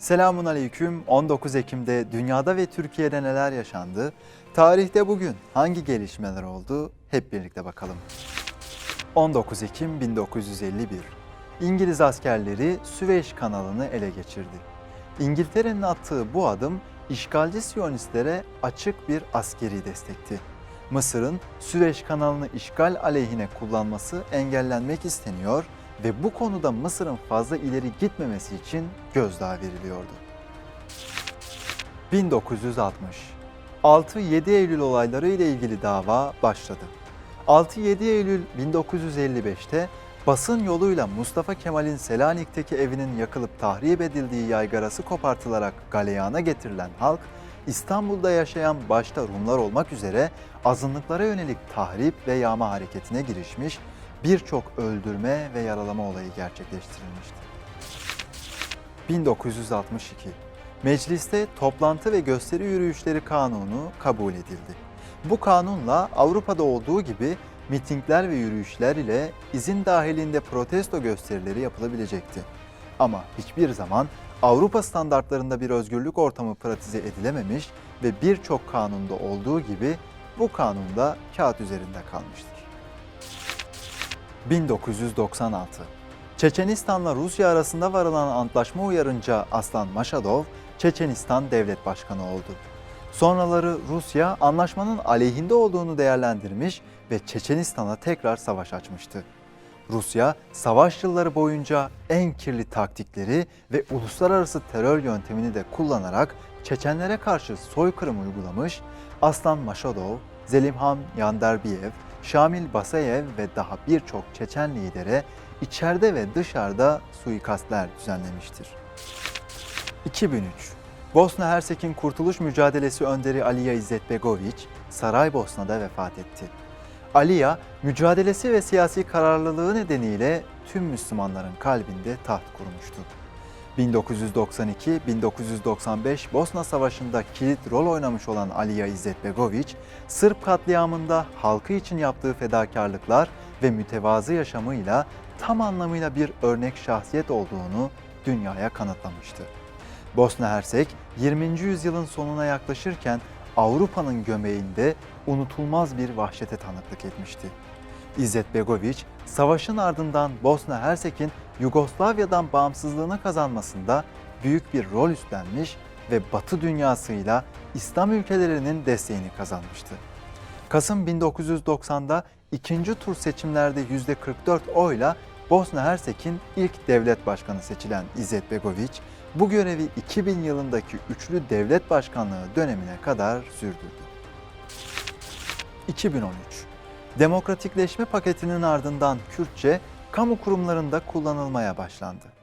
Selamun Aleyküm. 19 Ekim'de dünyada ve Türkiye'de neler yaşandı? Tarihte bugün hangi gelişmeler oldu? Hep birlikte bakalım. 19 Ekim 1951. İngiliz askerleri Süveyş kanalını ele geçirdi. İngiltere'nin attığı bu adım işgalci Siyonistlere açık bir askeri destekti. Mısır'ın Süveyş kanalını işgal aleyhine kullanması engellenmek isteniyor ve bu konuda Mısır'ın fazla ileri gitmemesi için gözdağı veriliyordu. 1960 6-7 Eylül olayları ile ilgili dava başladı. 6-7 Eylül 1955'te basın yoluyla Mustafa Kemal'in Selanik'teki evinin yakılıp tahrip edildiği yaygarası kopartılarak galeyana getirilen halk, İstanbul'da yaşayan başta Rumlar olmak üzere azınlıklara yönelik tahrip ve yağma hareketine girişmiş, birçok öldürme ve yaralama olayı gerçekleştirilmişti. 1962 Mecliste toplantı ve gösteri yürüyüşleri kanunu kabul edildi. Bu kanunla Avrupa'da olduğu gibi mitingler ve yürüyüşler ile izin dahilinde protesto gösterileri yapılabilecekti. Ama hiçbir zaman Avrupa standartlarında bir özgürlük ortamı pratize edilememiş ve birçok kanunda olduğu gibi bu kanunda kağıt üzerinde kalmıştır. 1996 Çeçenistan'la Rusya arasında varılan antlaşma uyarınca Aslan Maşadov, Çeçenistan devlet başkanı oldu. Sonraları Rusya anlaşmanın aleyhinde olduğunu değerlendirmiş ve Çeçenistan'a tekrar savaş açmıştı. Rusya, savaş yılları boyunca en kirli taktikleri ve uluslararası terör yöntemini de kullanarak Çeçenlere karşı soykırım uygulamış, Aslan Maşadov, Zelimhan Yandarbiyev, Şamil Basayev ve daha birçok Çeçen lidere içeride ve dışarıda suikastler düzenlemiştir. 2003 Bosna Hersek'in kurtuluş mücadelesi önderi Aliya İzzetbegoviç, Saraybosna'da vefat etti. Aliya, mücadelesi ve siyasi kararlılığı nedeniyle tüm Müslümanların kalbinde taht kurmuştu. 1992-1995 Bosna Savaşı'nda kilit rol oynamış olan Aliya İzzetbegoviç, Sırp katliamında halkı için yaptığı fedakarlıklar ve mütevazı yaşamıyla tam anlamıyla bir örnek şahsiyet olduğunu dünyaya kanıtlamıştı. Bosna Hersek 20. yüzyılın sonuna yaklaşırken Avrupa'nın göbeğinde unutulmaz bir vahşete tanıklık etmişti. İzzet Begoviç, savaşın ardından Bosna Hersek'in Yugoslavya'dan bağımsızlığını kazanmasında büyük bir rol üstlenmiş ve Batı dünyasıyla İslam ülkelerinin desteğini kazanmıştı. Kasım 1990'da ikinci tur seçimlerde %44 oyla Bosna Hersek'in ilk devlet başkanı seçilen İzzet Begoviç, bu görevi 2000 yılındaki üçlü devlet başkanlığı dönemine kadar sürdürdü. 2013 Demokratikleşme paketinin ardından Kürtçe kamu kurumlarında kullanılmaya başlandı.